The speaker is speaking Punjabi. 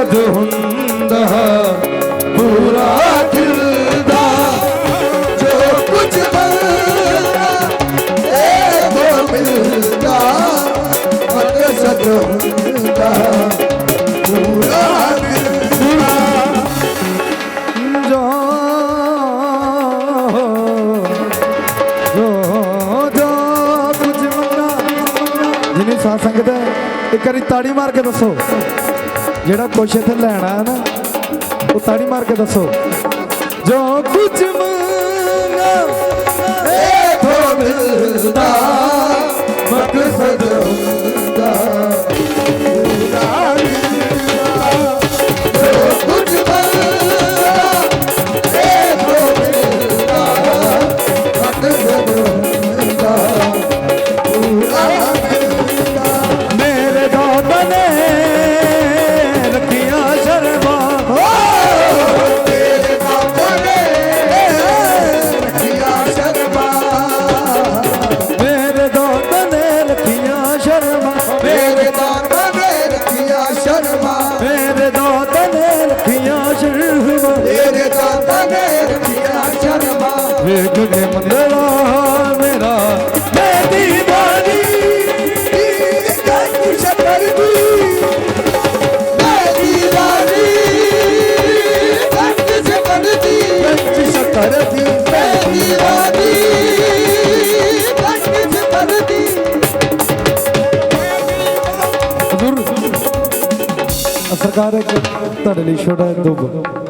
ਦਰਦ ਹੁੰਦਾ, ਪੂਰਾ ਦਿਲ ਦਾ ਜੋ ਕੁਝ ਬਣਦਾ, ਇਹ ਤੋਂ ਮਿਲਦਾ, ਮਕਸਦ ਹੁੰਦਾ, ਪੂਰਾ ਸਾਧ ਸੰਗਤ ਇੱਕ ਵਾਰੀ ਤਾੜੀ ਮਾਰ ਕੇ ਦੱਸੋ। ਜਿਹੜਾ ਕੁਛ ਇੱਥੇ ਲੈਣਾ ਹੈ ਨਾ ਉਹ ਤਾੜੀ ਮਾਰ ਕੇ ਦੱਸੋ। ਜੋ ਕੁਝ ਮੰਗਾ Good man, ਸਰਕਾਰ ਤੁਹਾਡੇ ਲਈ ਛੋਟਾ ਦੁੱਖ